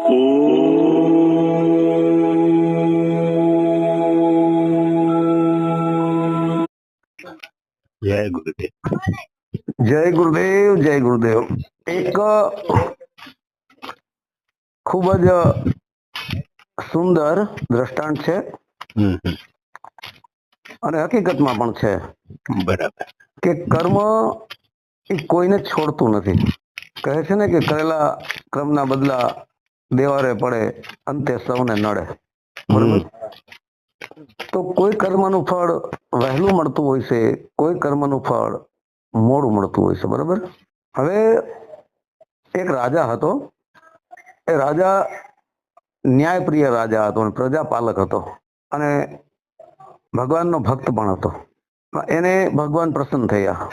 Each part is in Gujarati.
જય ગુરુદેવ. જય ગુરુદેવ જય ગુરુદેવ. એક ખૂબ જ સુંદર દ્રષ્ટાંત છે. અને હકીકતમાં પણ છે બરાબર. કે કર્મ એ કોઈને છોડતું નથી. કહે છે ને કે કરેલા કર્મના બદલા દેવારે પડે અંતે સૌને નડે. તો કોઈ કર્મનું ફળ વહેલું મળતું હોય છે કોઈ કર્મનું ફળ મોડું મળતું હોય છે બરાબર? હવે એક રાજા હતો. એ રાજા ન્યાયપ્રિય રાજા હતો અને પ્રજાપાલક હતો. અને ભગવાનનો ભક્ત પણ હતો. એને ભગવાન પ્રસન્ન થયા.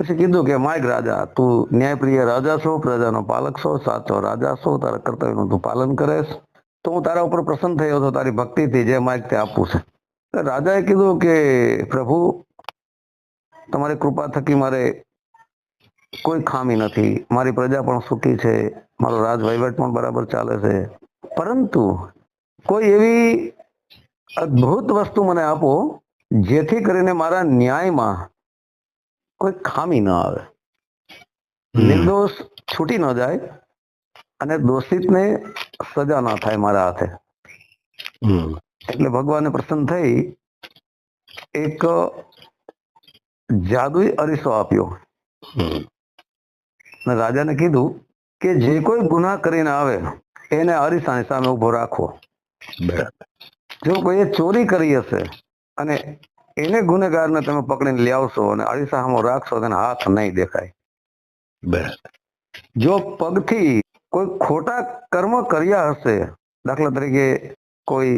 પછી કીધું કે માઇક રાજા, તું ન્યાયપ્રિય રાજા છો, પ્રજાનો પાલક છો, સાચો રાજા છો, તારા કર્તવ્યનું તું પાલન કરેશ. તો હું તારા ઉપર પ્રસન્ન થયો હતો, તારી ભક્તિથી જે માઇક તે આપવું છે. રાજાએ કીધું કે, પ્રભુ, તમારી કૃપા થકી મારે કોઈ ખામી નથી. મારી પ્રજા પણ સુખી છે. મારો રાજ વહીવટ પણ બરાબર ચાલે છે. પરંતુ કોઈ એવી અદ્ભુત વસ્તુ મને આપો, જેથી કરીને મારા ન્યાયમાં કોઈ ખામી ન આવે. નિર્દોષ છૂટી ન જાય અને દોષિતને સજા ના થાય મારા હાથે. એટલે ભગવાને પ્રસન્ન થઈ એક જાદુઈ અરીસો આપ્યો. અને રાજાને કીધું કે જે કોઈ ગુનાહ કરીને આવે એને અરીસાની સામે ઊભો રાખવો બરાબર. જો કોઈએ ચોરી કરી હશે અને એને ગુનેગારને તમે પકડીને લાવશો અને અરીસામાં રાખશો તેને હાથ નહીં દેખાય. બરાબર. જો પગથી કોઈ ખોટા કર્મ કર્યા હશે દાખલા તરીકે કોઈ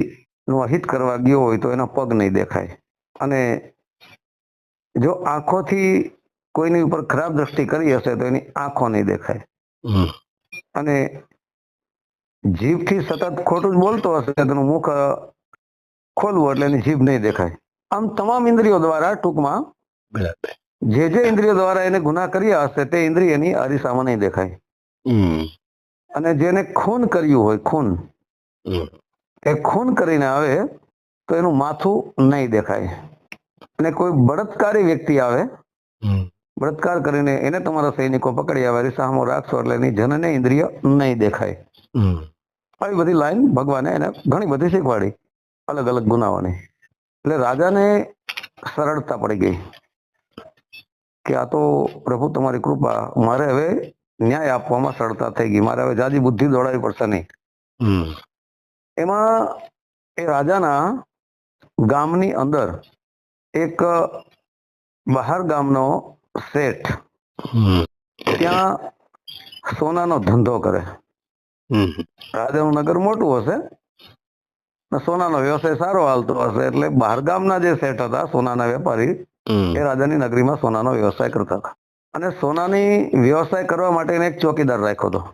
નું અહિત કરવા ગયો હોય તો એના પગ નહીં દેખાય. અને જો આંખોથી કોઈની ઉપર ખરાબ દ્રષ્ટિ કરી હશે તો એની આંખો નહીં દેખાય. અને જીભથી સતત ખોટું જ બોલતો હશે તેનું મુખ ખોલવું એટલે એની જીભ નહીં દેખાય. આમ તમામ ઇન્દ્રિયો દ્વારા ટૂંકમાં જે જે ઇન્દ્રિયો દ્વારા એને ગુના કર્યા હશે તે ઇન્દ્રિયની અરીસામાં નહીં દેખાય. અને જેને ખૂન કર્યું હોય ખૂન એ ખૂન કરીને આવે તો એનું માથું નહીં દેખાય. અને કોઈ બળત્કારી વ્યક્તિ આવે બળત્કાર કરીને એને તમારા સૈનિકો પકડી આવે અરીસામાં રાખશો એટલે એની જનને ઇન્દ્રિય નહીં દેખાય. આવી બધી લાઈન ભગવાને એને ઘણી બધી શીખવાડી અલગ અલગ ગુનાઓની. એટલે રાજાને સરળતા પડી ગઈ કે આ તો પ્રભુ તમારી કૃપા મારે હવે ન્યાય આપવામાં સરળતા થઈ ગઈ. મારે હવે જાજી બુદ્ધિ દોડાવી પડશે નહીં. એમાં એ રાજાના ગામની અંદર એક બહાર ગામનો શેઠ ત્યાં સોનાનો ધંધો કરે. રાજાનું નગર મોટું હશે. સોનાનો વ્યવસાય સારો હાલતો હશે એટલે બહારગામના જે શેઠ હતા સોનાના વેપારી એ રાજાની નગરીમાં સોનાનો વ્યવસાય કરતા હતા. અને સોનાની વ્યવસાય કરવા માટે એક ચોકીદાર રાખ્યો હતો.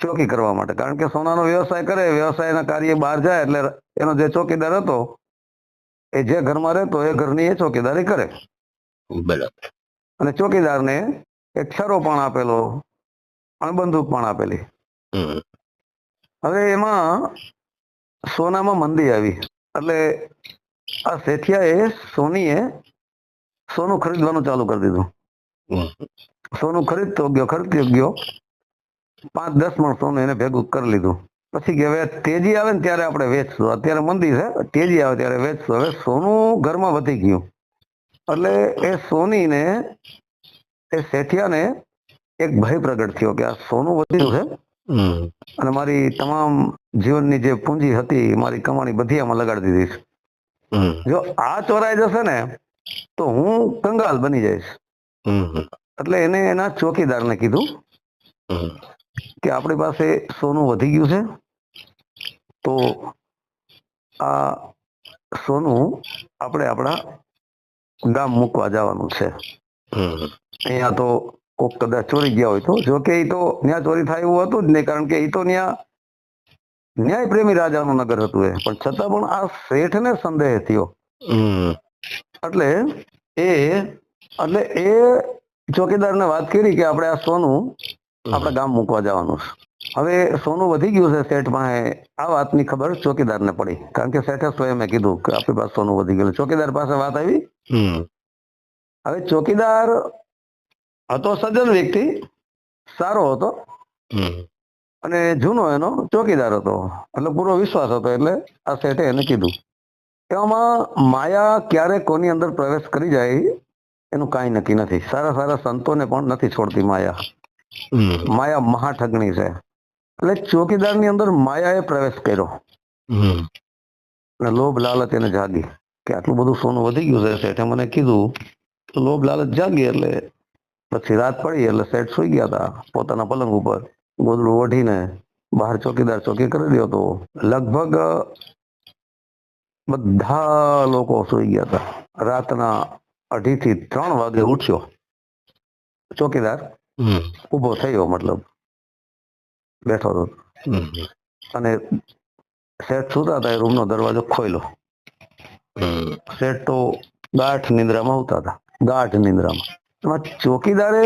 ચોકી કરવા માટે. કારણ કે સોનાનો વ્યવસાય કરે વ્યવસાયના કાર્ય બહાર જાય એટલે એનો જે ચોકીદાર હતો એ જે ઘરમાં રહેતો એ ઘરની એ ચોકીદારી કરે. બરાબર. અને ચોકીદારને એક છરો પણ આપેલો અને બંદૂક પણ આપેલી. હવે એમાં સોનામાં મંદી આવી. એટલે આ શેઠિયાએ સોનીએ સોનું ખરીદવાનું ચાલુ કરી દીધું. સોનું ખરીદતો ગયો ખરીદતો ગયો. પાંચ, દસ મણ સોનું એને ભેગું કરી લીધું. પછી કે હવે તેજી આવે ને ત્યારે આપણે વેચશું. અત્યારે મંદી છે, તેજી આવે ત્યારે વેચશું. હવે સોનું ઘરમાં વધી ગયું. એટલે એ સોનીને, એ શેઠિયાને એક ભય પ્રગટ થયો કે આ સોનું વધ્યું છે. અને મારી તમામ જીવનની જે પૂંજી હતી મારી કમાણી બધી આમાં લગાડી દીધી છે. જો આ ચોરાઈ જશે ને તો હું કંગાલ બની જઈશ. એટલે એને એના ચોકીદારને કીધું કે આપણી પાસે સોનું વધી ગયું છે તો આ સોનું આપણે આપણા ગામ મૂકવા જવાનું છે. અહીંયા તો કોક કદાચ ચોરી ગયા હોય તો. જો કે એ તો ત્યાં ચોરી થાય એવું હતું જ નહીં કારણ કે એ તો ત્યાં ન્યાય પ્રેમી રાજાનું નગર હતું એ. પણ છતાં પણ આ શેઠને સંદેહ થયો. એટલે એ એટલે એ ચોકીદારને વાત કરી કે આપણે આ સોનું આપણા ગામ મૂકવા જવાનું છે. હવે સોનું વધી ગયું છે શેઠ પાસે. આ વાતની ખબર ચોકીદારને પડી. કારણ કે શેઠે સ્વયં કીધું કે આપણી પાસે સોનું વધી ગયું. ચોકીદાર પાસે વાત આવી. હવે ચોકીદાર હતો સજ્જન વ્યક્તિ સારો હતો. અને જૂનો એનો ચોકીદાર હતો. એટલે પૂરો વિશ્વાસ હતો એટલે આ શેઠે એને કીધું. એવામાં માયા ક્યારે કોની અંદર પ્રવેશ કરી જાય એનું કાંઈ નક્કી નથી. સારા સારા સંતોને પણ નથી છોડતી માયા. માયા મહાઠગણી છે. એટલે ચોકીદારની અંદર માયાએ પ્રવેશ કર્યો. અને લોભ લાલચ એને જાગી. કે આટલું બધું સોનું વધી ગયું છે શેઠે. મને કીધું તો લોભ લાલચ જાગી એટલે પછી રાત પડી એટલે શેઠ સુઈ ગયા હતા પોતાના પલંગ ઉપર. ગોદડું ઓઢીને બહાર ચોકીદાર ચોકી કરી રહ્યો હતો. લગભગ બધા લોકો સુઈ ગયા હતા રાતના અઢી થી ત્રણ વાગે ઉઠ્યો. ચોકીદાર ઊભો થયો મતલબ. બેઠો હતો. અને શેઠ સુતા હતા એ રૂમનો દરવાજો ખોલ્યો શેઠ તો ગાઢ નિંદ્રામાં આવતા હતા ગાઢ નિંદ્રામાં. એમાં ચોકીદારે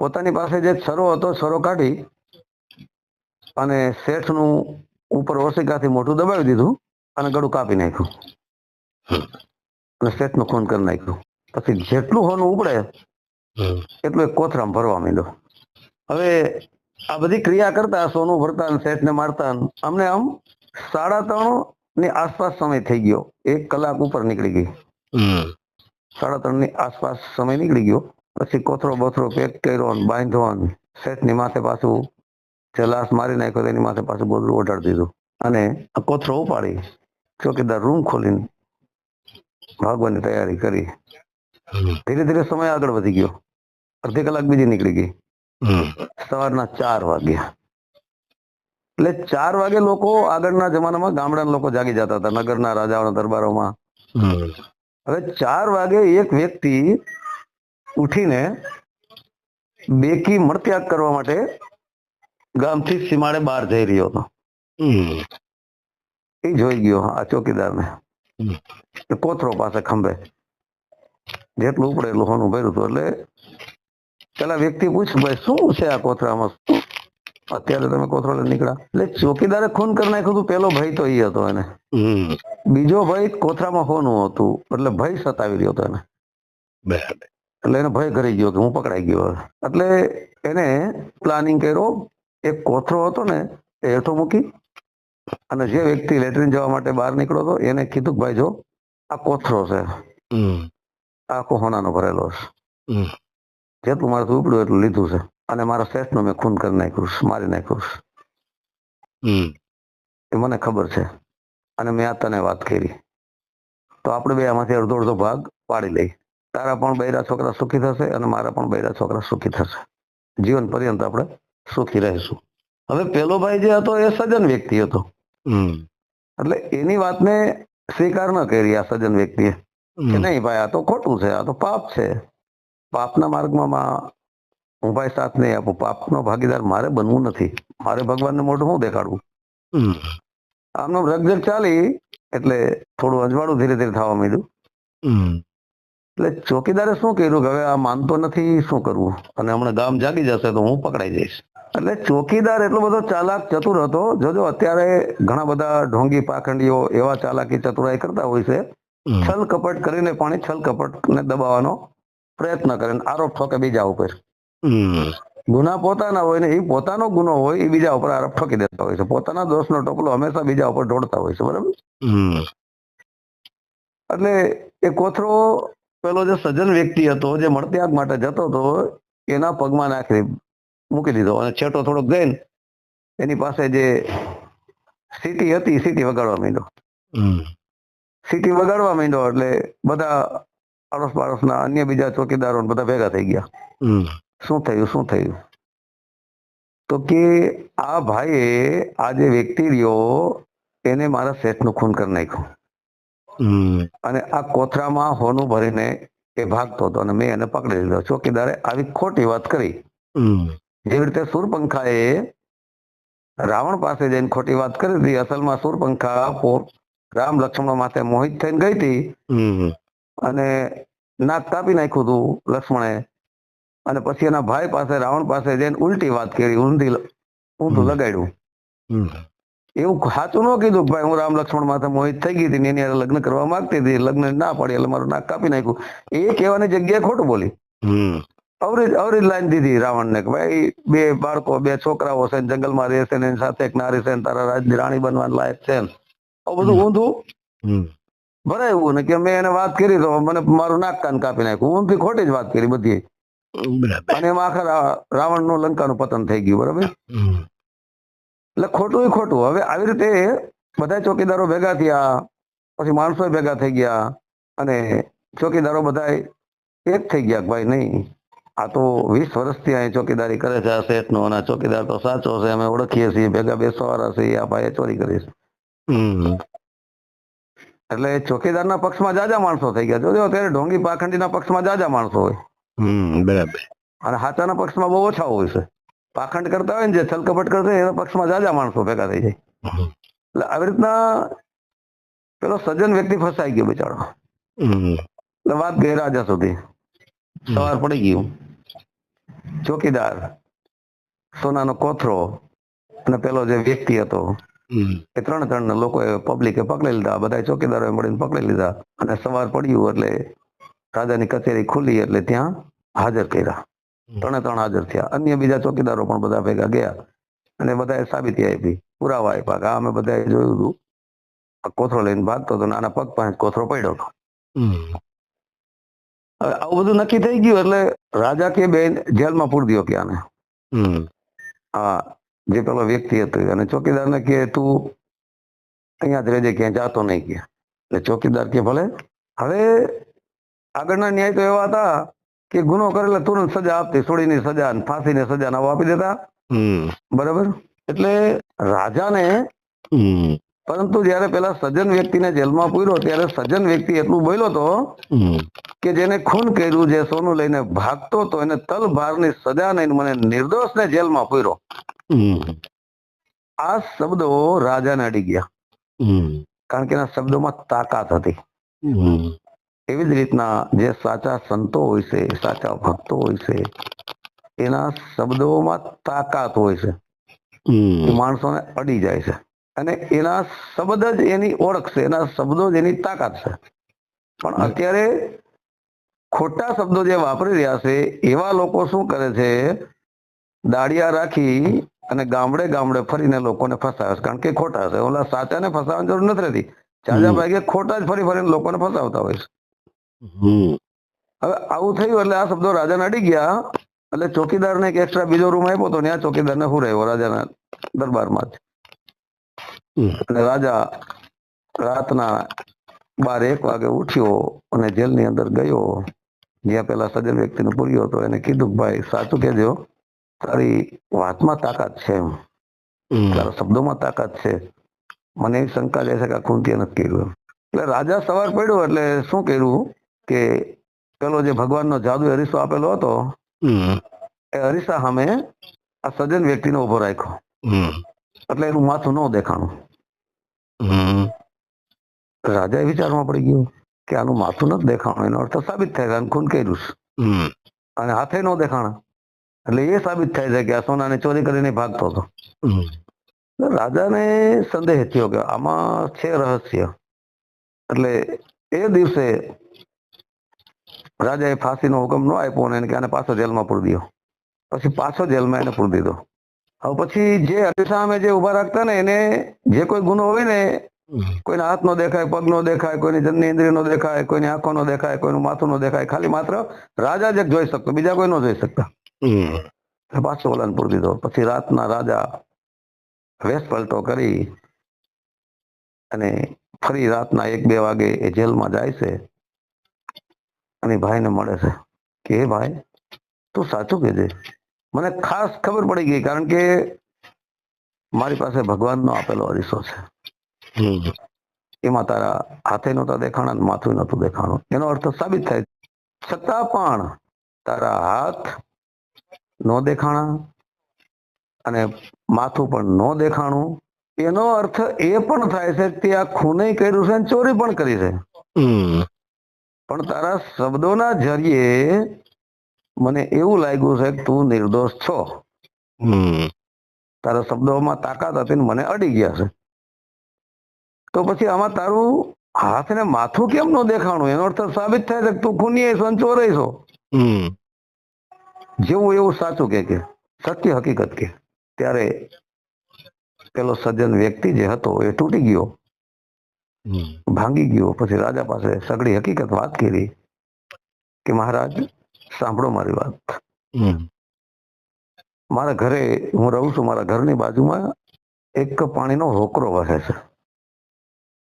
પોતાની પાસે જે છરો હતો છરો કાઢી અને શેઠનું ઉપર ઓસિકાથી મોઢું દબાવી દીધું અને ગળું કાપી નાખ્યું. અને શેઠનું ખૂન કરી નાખ્યું. પછી જેટલું હોનું ઉપડે, એટલું એક કોથરામ ભરવા માંડ્યો. હવે આ બધી ક્રિયા કરતા સોનું ભરતા ને શેઠને મારતા અમને આમ સાડા ત્રણની આસપાસ સમય થઈ ગયો. એક કલાક ઉપર નીકળી ગઈ. સાડા ત્રણની આસપાસ સમય નીકળી ગયો. પછી કોથરો બોથરો પેક કર્યો બાંધ્યો ની શેઠની માથે પાછું જે લાશ મારી નાખ્યો તેની માથે પાછું બોદરું ઓઢાડી દીધું. અને કોથરો ઉપાડી ચોકીદાર રૂમ ખોલીને ભાગવાની તૈયારી કરી. ધીરે ધીરે સમય આગળ વધી ગયો. અડધી કલાક બીજી નીકળી ગઈ. સવારના ચાર વાગ્યા. એટલે ચાર વાગે લોકો આગળના જમાનામાં ગામડાના લોકો જાગી જતા હતા. નગરના રાજાઓના દરબારોમાં. હવે ચાર વાગે એક વ્યક્તિ ઉઠીને બેકી મળત્યાગ કરવા માટે ગામથી સીમાડે બહાર જઈ રહ્યો હતો. એ જોઈ ગયો આ ચોકીદારને. ને એ કોથરો પાસે ખંભે. જેટલું ઉપડે એટલું હોનું ભર્યું હતું. એટલે પેલા વ્યક્તિ પૂછ્યું ભાઈ શું છે આ કોથરામાં? અત્યારે તમે કોથરો નીકળ્યા. એટલે ચોકીદારે ખૂન કરી નાખ્યું હતું પેલો ભય તો એ હતો એને. બીજો ભય કોથરામાં હોનું હતું એટલે ભય સતાવી રહ્યો હતો એને. એટલે એને ભય કરી ગયો કે હું પકડાઈ ગયો એટલે એને પ્લાનિંગ કર્યો એક કોથરો હતો ને એ હેઠો મૂકી અને જે વ્યક્તિ લેટ્રિન જવા માટે બહાર નીકળ્યો હતો એને કીધું કે ભાઈ જો આ કોથરો છે. આખો હોનાનો ભરેલો છે. જેટલું મારે ઉપડ્યું એટલું લીધું છે. અને મારા શેઠનો મેં ખૂન કરી નાખ્યું છે, મારી નાખ્યું છે. એ મને ખબર છે. અને મેં આ તને વાત કરી. તો આપણે બે આમાંથી અડધો અડધો ભાગ પાડી લઈ તારા પણ બૈરા છોકરા સુખી થશે અને મારા પણ બૈરા છોકરા સુખી થશે. જીવન પર્યંત આપણે સુખી રહીશું. હવે પેલો ભાઈ જે હતો એ સજ્જન વ્યક્તિ હતો. એટલે એની વાતને સ્વીકાર ન કરી આ સજ્જન વ્યક્તિએ. કે નહીં ભાઈ આ તો ખોટું છે આ તો પાપ છે. પાપના માર્ગમાં ભાઈ સાથ નહીં આપું. પાપનો ભાગીદાર મારે બનવું નથી. મારે ભગવાનને મોઢું હું દેખાડવું? આમનો રગજગ ચાલી એટલે થોડું અજવાળું ધીરે ધીરે થવા માંડ્યું. એટલે ચોકીદારે શું કર્યું કે હવે આ માનતો નથી શું કરવું? અને હમણાં ગામ જાગી જશે તો હું પકડાઈ જઈશ. એટલે ચોકીદાર એટલો બધો ચાલાક ચતુર હતો. જોજો અત્યારે ઘણા બધા ઢોંગી પાખંડીઓ એવા ચાલાકી ચતુરાઈ કરતા હોય છે. છલ કપટ કરીને પાણી છલ કપટને દબાવવાનો પ્રયત્ન કરે આરોપ ઠોકે બીજા ઉપર. ગુના પોતાના હોય ને એ પોતાનો ગુનો હોય એ બીજા ઉપર આરોપ ઠોકી દેતા હોય છે. પોતાના દોષનો ટોપલો હંમેશા બીજા ઉપર ઢોળતા હોય છે બરાબર? એટલે એ કોથરો પેલો જે સજ્જન વ્યક્તિ હતો જે મળત્યાગ માટે જતો હતો એના પગમાં નાખી મૂકી દીધો. અને છેટો થોડોક જઈને એની પાસે જે સીટી હતી સીટી વગાડવા માંડ્યો. હમ. સીટી વગાડવા માંડ્યો એટલે બધા આડોશ પાડોશના અન્ય બીજા ચોકીદારો ને બધા ભેગા થઈ ગયા. શું થયું શું થયું? તો કે આ ભાઈએ આ જે વ્યક્તિ રહ્યો એને મારા શેઠનું ખૂન કરી નાખ્યું. અને આ કોથરામાં હોનું ભરીને એ ભાગતો હતો અને મેં એને પકડી લીધો. ચોકીદારે આવી ખોટી વાત કરી. જેવી રીતે સુરપંખાએ રાવણ પાસે જઈને ખોટી વાત કરી હતી અસલમાં સુરપંખા રામ લક્ષ્મણ માથે મોહિત થઈને ગઈ હતી. અને નાક કાપી નાખ્યું હતું લક્ષ્મણે. અને પછી એના ભાઈ પાસે રાવણ પાસે જઈને ઉલટી વાત કરી ઊંધી ઊંધું. લગાડ્યું. એવું સાચું ન કીધું ભાઈ હું રામ લક્ષ્મણ માથે મોહિત થઈ ગઈ હતી એની લગ્ન કરવા માંગતી હતી લગ્ન ના પડી એટલે મારું નાક કાપી નાખ્યું. એ કહેવાની જગ્યાએ ખોટું બોલી. અવરી અવરી લાઈન દીધી રાવણને કે ભાઈ બે બાળકો બે છોકરાઓ છે ને જંગલમાં રહે છે એની સાથે એક નારી છે તારા રાજ રાણી બનવાની લાયક છે આવું બધું ઊંધું. ભરાયું ને કે મેં એને વાત કરી તો મને મારું નાક કાન કાપી નાખ્યું. ઊંધી ખોટી જ વાત કરી બધી. અને એમાં આખા રાવણનું લંકા નું પતન થઈ ગયું બરાબર? એટલે ખોટું ખોટું. હવે આવી રીતે બધા ચોકીદારો ભેગા થયા પછી માણસો ભેગા થઈ ગયા અને ચોકીદારો બધા એક થઈ ગયા ભાઈ નહીં આ તો વીસ વર્ષથી અહીં ચોકીદારી કરે છે આ શેઠનો અને ચોકીદાર તો સાચો છે અમે ઓળખીએ છીએ ભેગા બેસવાવાળા છીએ આ ભાઈએ ચોરી કરી છે. હમ. એટલે ચોકીદારના પક્ષમાં જાજા માણસો થઈ ગયા. જોજો અત્યારે ઢોંગી પાખંડીના પક્ષમાં જાજા માણસો હોય. બરાબર. અને હાચાના પક્ષમાં બહુ ઓછા હોય છે. પાખંડ કરતા હોય ને જે છલકપટ કરતા હોય એના પક્ષમાં જાજા માણસો ભેગા થઈ જાય. એટલે આવી રીતના પેલો સજ્જન વ્યક્તિ ફસાઈ ગયો બિચારો. એટલે વાત ગઈ રાજા સુધી. સવાર પડી ગયું. ચોકીદાર સોનાનો કોથરો અને પેલો જે વ્યક્તિ હતો એ ત્રણ ત્રણ લોકોએ પબ્લિકે પકડી લીધા બધા ચોકીદારોએ મળીને પકડી લીધા અને સવાર પડ્યું એટલે રાજાની કચેરી ખુલી એટલે ત્યાં હાજર કર્યા. ત્રણે ત્રણ હાજર થયા. અન્ય બીજા ચોકીદારો પણ બધા ભેગા ગયા અને બધાએ સાબિતી આપી પુરાવા આપ્યા કે અમે બધાએ જોયું હતું. કોથરો લઈને ભાગતો હતો નાના પગ પાસે કોથરો પડ્યો હતો. આવું બધું નક્કી થઈ ગયું એટલે રાજા કે બેન જેલમાં પૂરી દો કે આને? હમ. હા. જે પેલો વ્યક્તિ હતો અને ચોકીદારને કે તું અહીંયા જ રહેજે જાતો નહીં કે. એટલે ચોકીદાર કે ભલે. હવે આગળના ન્યાય તો એવા હતા કે ગુનો કરેલા તુરંત સજા આપતી સોળીની સજા અને ફાંસીની સજા ને આપી દેતા. બરાબર? એટલે રાજાને પરંતુ જયારે પેલા સજ્જન વ્યક્તિને જેલમાં પૂર્યો ત્યારે સજ્જન વ્યક્તિ એટલું બોલ્યો હતો કે જેને ખૂન કર્યું જે સોનું લઈને ભાગતો હતો એને તલભારની સજા નહીં મને નિર્દોષને જેલમાં પૂર્યો. આ શબ્દો રાજાને અડી ગયા. કારણ કે એના શબ્દોમાં તાકાત હતી. એવી જ રીતના જે સાચા સંતો હોય છે સાચા ભક્તો હોય છે એના શબ્દોમાં તાકાત હોય છે. માણસોને અડી જાય છે. અને એના શબ્દ જ એની ઓળખ છે એના શબ્દો જ એની તાકાત છે. પણ અત્યારે ખોટા શબ્દો જે વાપરી રહ્યા છે એવા લોકો શું કરે છે? દાડિયા રાખી અને ગામડે ગામડે ફરીને લોકોને ફસાવે છે. કારણ કે ખોટા છે. ઓલા સાચાને ફસાવવાની જરૂર નથી રહેતી. ચાચા. ભાગે ખોટા જ ફરી ફરીને લોકોને ફસાવતા હોય છે. હવે આવું થયું એટલે આ શબ્દો રાજા અડી ગયા. એટલે ચોકીદારને એક એક્સ્ટ્રા બીજો રૂમ આપ્યો તો ત્યાં ચોકીદારને હું રહ્યો રાજાના દરબારમાં જ. અને રાજા રાતના બાર એક વાગે ઉઠ્યો અને જેલની અંદર ગયો. જ્યાં પેલા સજ્જન વ્યક્તિને પૂર્યો હતો. એને કીધું ભાઈ સાચું કેજો તારી વાતમાં તાકાત છે એમ. તારા શબ્દોમાં તાકાત છે. મને એવી શંકા જાય છે કે આ ખૂંટીએ નથી કર્યું એટલે રાજા સવાર પડ્યો એટલે શું કર્યું કે પેલો જે ભગવાનનો જાદુ હરીસો આપેલો હતો એ હરીસા સામે આ સજ્જન વ્યક્તિને ઊભો રાખ્યો. એટલે એનું માથું ન દેખાણું. રાજા એ વિચારમાં પડી ગયો કે આનું માથું નથી દેખાણું. એનો અર્થ સાબિત થાય ખૂન કર્યું અને હાથે ન દેખાણા. એટલે એ સાબિત થાય છે કે આ સોનાની ચોરી કરીને ભાગતો હતો. રાજાને સંદેહ થયો કે આમાં છે રહસ્ય. એટલે એ દિવસે રાજાએ ફાંસીનો હુકમ ન આપ્યો અને એને કે આને પાછો જેલમાં પૂરી દીધો પછી પાછો જેલમાં એને પૂરી દીધો. હવે પછી જે અરીસા સામે જે ઊભા રાખતા ને એને જે કોઈ ગુનો હોય ને કોઈના હાથ નો દેખાય પગ નો દેખાય કોઈની જનની ઇન્દ્રિય નો દેખાય કોઈની આંખો નો દેખાય કોઈનું માથું નો દેખાય ખાલી માત્ર રાજા જ જોઈ શકતો બીજા કોઈ ન જોઈ શકતા. પાછો ઓલાને પૂરી દીધો પછી રાતના રાજા વેશ પલટો કરી અને ફરી રાતના એક બે વાગે એ જેલમાં જાય છે અને ભાઈને મળે છે. કે હે ભાઈ તું સાચું કહેજે. મને ખાસ ખબર પડી ગઈ કારણ કે મારી પાસે ભગવાનનો આપેલો અરીસો છે. એમાં તારા હાથે નહોતા દેખાણા માથું નહોતું દેખાણું. એનો અર્થ સાબિત થાય. છતાં પણ તારા હાથ નો દેખાણા અને માથું પણ નો દેખાણું એનો અર્થ એ પણ થાય છે કે આ ખૂને કર્યું છે અને ચોરી પણ કરી છે. પણ તારા શબ્દોના જરીએ મને એવું લાગ્યું છે કે તું નિર્દોષ છો. હમ. તારા શબ્દોમાં તાકાત હતી ને મને અડી ગયા છે. તો પછી આમાં તારું હાથ ને માથું કેમ ન દેખાણું? એનો અર્થ સાબિત થાય છે કે તું ખૂની છો ચોરાઈ ચોર છો જેવું એવું સાચું કે કે સત્ય હકીકત કે ત્યારે પેલો સજ્જન વ્યક્તિ જે હતો એ તૂટી ગયો. ભાંગી ગયો પછી રાજા પાસે સગડી હકીકત વાત કરી કે મહારાજ સાંભળો મારી વાત. મારા ઘરે હું રહું છું મારા ઘરની બાજુમાં એક પાણીનો હોકરો વહે છે.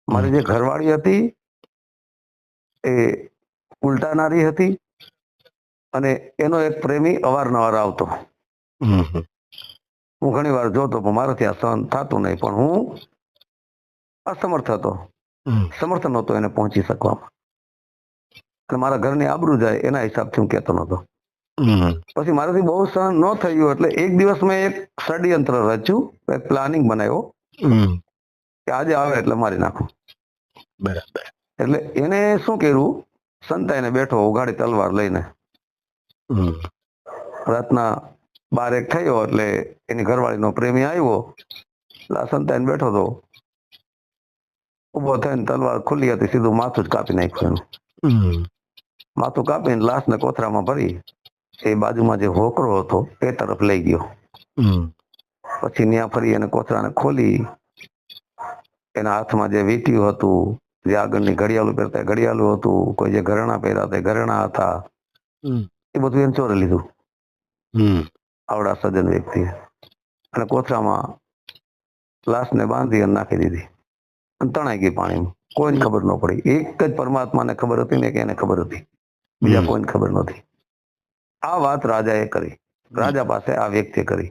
મારી જે ઘરવાળી હતી એ ઉલટાનારી હતી અને એનો એક પ્રેમી અવારનવાર આવતો. હું ઘણી વાર જોતો પણ મારાથી આ સહન થતું નહીં પણ હું અસમર્થ હતો. સમર્થ નહોતો એને પહોંચી શકવામાં. અને મારા ઘરની આબરૂ જાય એના હિસાબથી હું કહેતો નહોતો. પછી મારાથી બહુ સહન ન થયું એટલે એક દિવસ મેં એક ષડયંત્ર રચ્યું એક પ્લાનિંગ બનાવ્યો. કે આજે આવે એટલે મારી નાખું. બરાબર. એટલે એને શું કર્યું? સંતાઈને બેઠો ઉઘાડી તલવાર લઈને. રાતના બાર એક થયો એટલે એની ઘરવાળીનો પ્રેમી આવ્યો. આ બેઠો હતો ઊભો થઈને તલવાર ખુલ્લી હતી સીધું માથું જ કાપી નાખ્યું એનું. માથું કાપીને લાશને કોથરામાં ભરી એ બાજુમાં જે હોકરો હતો એ તરફ લઈ ગયો. પછી ત્યાં ફરી એને કોથરાને ખોલી એના હાથમાં જે વીંટ્યું હતું જે આગળની ઘડિયાળું પહેરતા ઘડિયાળું હતું કોઈ જે ઘરેણા પહેરા તે ઘરેણા હતા. એ બધું એને ચોરી લીધું. આવડા સજ્જન વ્યક્તિએ. અને કોથરામાં લાશને બાંધી અને નાખી દીધી. અને તણાઈ ગઈ પાણીમાં. કોઈને ખબર ન પડી. એક જ પરમાત્માને ખબર હતી ને કે એને ખબર હતી. બીજા કોઈને ખબર નથી આ વાત રાજાએ કરી. રાજા પાસે આ વ્યક્તિએ કરી.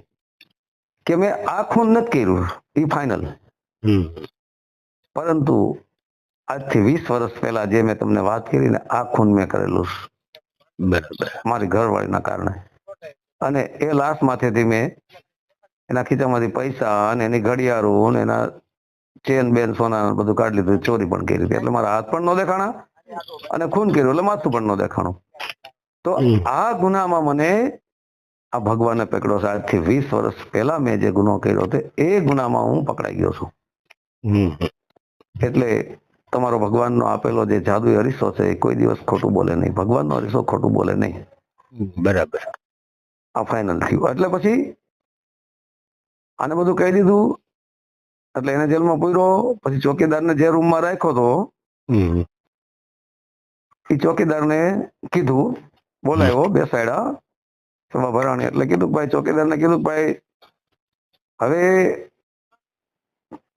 કે મેં આ ખૂન નથી કર્યું. એ ફાઇનલ પરંતુ આજથી વીસ વર્ષ પહેલા જે મેં તમને વાત કરી ને આ ખૂન મેં કરેલું. મારી ઘરવાળીના કારણે. અને એ લાશ માથેથી મેં એના ખીચામાંથી પૈસા અને એની ઘડિયાળો અને એના ચેન બેન સોના બધું કાઢી લીધું ચોરી પણ કરી હતી. એટલે મારા હાથ પણ ન દેખાણા અને ખૂન કર્યું એટલે માથું પણ ન દેખાણું. તો આ ગુનામાં મને આ ભગવાને પકડ્યો છે. આજથી વીસ વર્ષ પહેલા મેં જે ગુનો કર્યો હતો એ ગુનામાં હું પકડાઈ ગયો છું. એટલે તમારો ભગવાનનો આપેલો જે જાદુ અરીસો છે એ કોઈ દિવસ ખોટું બોલે નહીં. ભગવાનનો અરીસો ખોટું બોલે નહીં. બરાબર. આ ફાઇનલ થયું. એટલે પછી આને બધું કહી દીધું. એટલે એને જેલમાં પૂર્યો. પછી ચોકીદારને જે રૂમમાં રાખ્યો હતો એ ચોકીદારને કીધું બોલાવ્યો બેસાડ્યા. સભા ભરાણી એટલે કીધું ભાઈ ચોકીદારને કીધું ભાઈ હવે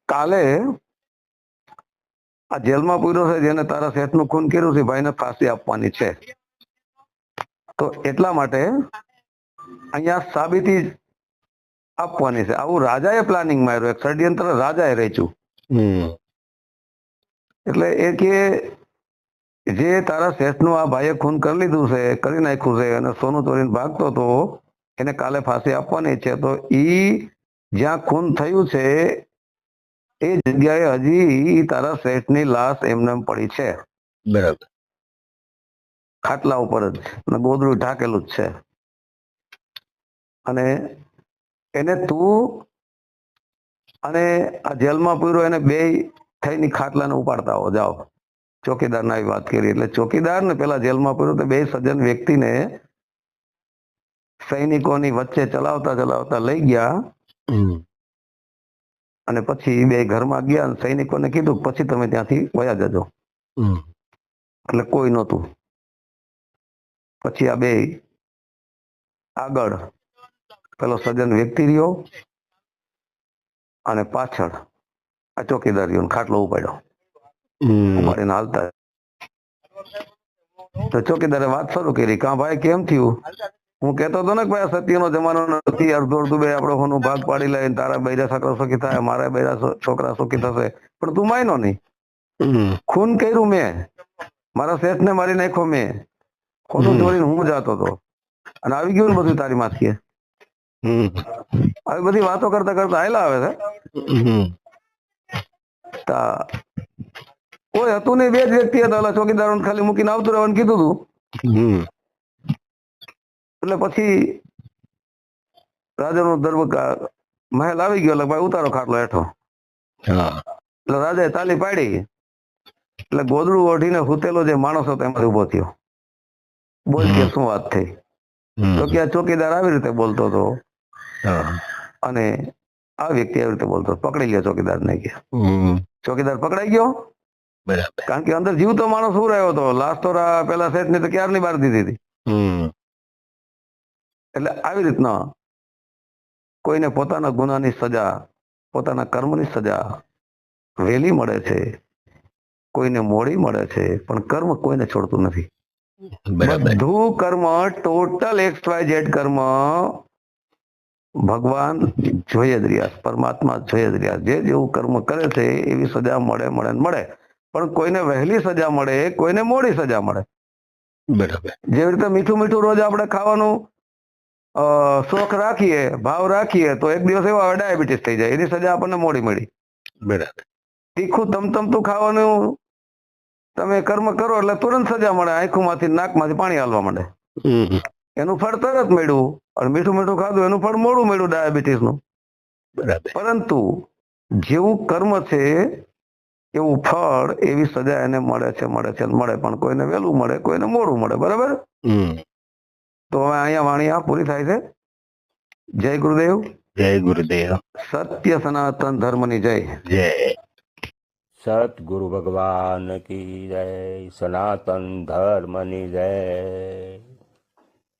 કાલે આ જેલમાં પૂર્યો છે જેને તારા શેઠનું ખૂન કર્યું છે ભાઈને ફાંસી આપવાની છે. તો એટલા માટે અહીંયા સાબિતી આપવાની છે. આવું રાજાએ પ્લાનિંગ માર્યું. એક ષડયંત્ર રાજાએ રચ્યું. એટલે એ કે જે તારા શેઠનું આ ભાઈએ ખૂન કરી લીધું છે કરી નાખ્યું છે અને સોનું ચોરીને ભાગતો હતો એને કાલે ફાંસી આપવાની છે. તો ઈ જ્યાં ખૂન થયું છે એ જગ્યાએ હજી તારા શેઠની લાશ એમને એમ પડી છે. બરાબર. ખાટલા ઉપર જ અને ગોદડું ઢાકેલું જ છે. અને એને તું અને આ જેલમાં પૂર્યો એને બે થઈને ખાટલાને ઉપાડતા હો જાઓ. ચોકીદારને આવી વાત કરી. એટલે ચોકીદાર ને પેલા જેલમાં પૂર્યો તો બે સજ્જન વ્યક્તિને સૈનિકોની વચ્ચે ચલાવતા ચલાવતા લઈ ગયા. અને પછી બે ઘરમાં ગયા અને સૈનિકોને કીધું પછી તમે ત્યાંથી વયા જજો. એટલે કોઈ નહોતું. પછી આ બે આગળ પેલો સજ્જન વ્યક્તિ રહ્યો અને પાછળ આ ચોકીદાર રહ્યો ખાટલો ઉપાડ્યો. ઉપાડીને હાલતા. તો ચોકીદારે વાત શરૂ કરી કા ભાઈ કેમ થયું? હું કહેતો હતો ને કે ભાઈ સત્યનો જમાનો નથી અડધું અડધું બે આપણો હોનું ભાગ પાડી લઈને તારા બૈરા છોકરા સુખી થાય મારા બૈરા છોકરા સુખી થશે. પણ તું માયનો નહીં. ખૂન કર્યું મેં. મારા શેઠને મારી નાખ્યો મેં. ખોટું. ચોરીને હું જતો હતો. અને આવી ગયું ને બધું તારી માથીએ આવી બધી વાતો કરતા કરતા આયલા આવે છે. તા કોઈ હતું નહીં બે જ વ્યક્તિ હતા ઓલા ચોકીદારોને ખાલી મૂકીને આવતું રહેવાનું કીધું હતું એટલે પછી રાજાનો દરબ મહેલ આવી ગયો એટલે ભાઈ ઉતારો ખાટલો હેઠો. એટલે એટલે રાજાએ તાલી પાડી. એટલે ગોદડું ઓઢીને હુતેલો જે માણસ હતો એમાંથી ઊભો થયો. બોલ કે શું વાત થઈ? તો કે આ ચોકીદાર આવી રીતે બોલતો હતો. અને આ વ્યક્તિ આવી રીતે બોલતો પકડી લ્યો ચોકીદાર ને કે ચોકીદાર પકડાઈ ગયો? કારણ કે અંદર જીવતો માણસ શું રહ્યો હતો? લાશ તો રા- પેલા સેટની તો ક્યારની બહાર દીધી હતી. એટલે આવી રીતના કોઈને પોતાના ગુનાની સજા પોતાના કર્મની સજા વહેલી મળે છે કોઈને મોડી મળે છે પણ કર્મ કોઈને છોડતું નથી. બધું કર્મ ટોટલ એક્સ વાય ઝેડ કર્મ ભગવાન જોઈએ જ રહ્યા પરમાત્મા જોઈએ જ રહ્યા. જે જેવું કર્મ કરે છે એવી સજા મળે મળે મળે. પણ કોઈને વહેલી સજા મળે કોઈને મોડી સજા મળે. બરાબર. જેવી રીતે મીઠું મીઠું રોજ આપણે ખાવાનું શોખ રાખીએ ભાવ રાખીએ તો એક દિવસ એવા ડાયાબિટીસ થઈ જાય. એની સજા આપણને મોડી મળી. બરાબર. તીખું તમતમતું ખાવાનું તમે કર્મ કરો એટલે તુરંત સજા મળે. આંખોમાંથી નાકમાંથી પાણી હાલવા માંડે. એનું ફળ તરત મળ્યું. અને મીઠું મીઠું ખાધું એનું ફળ મોડું મળ્યું ડાયાબિટીસનું બરાબર. પરંતુ જેવું કર્મ છે એવું ફળ એવી સજા એને મળે છે મળે છે મળે પણ કોઈને વહેલું મળે કોઈને મોડું મળે. બરાબર. તો હવે અહીંયા વાણી આ પૂરી થાય છે. જય ગુરુદેવ. જય ગુરુદેવ. સત્ય સનાતન ધર્મની જય. જય. સતગુરુ ભગવાન કી જય સનાતન ધર્મની જય.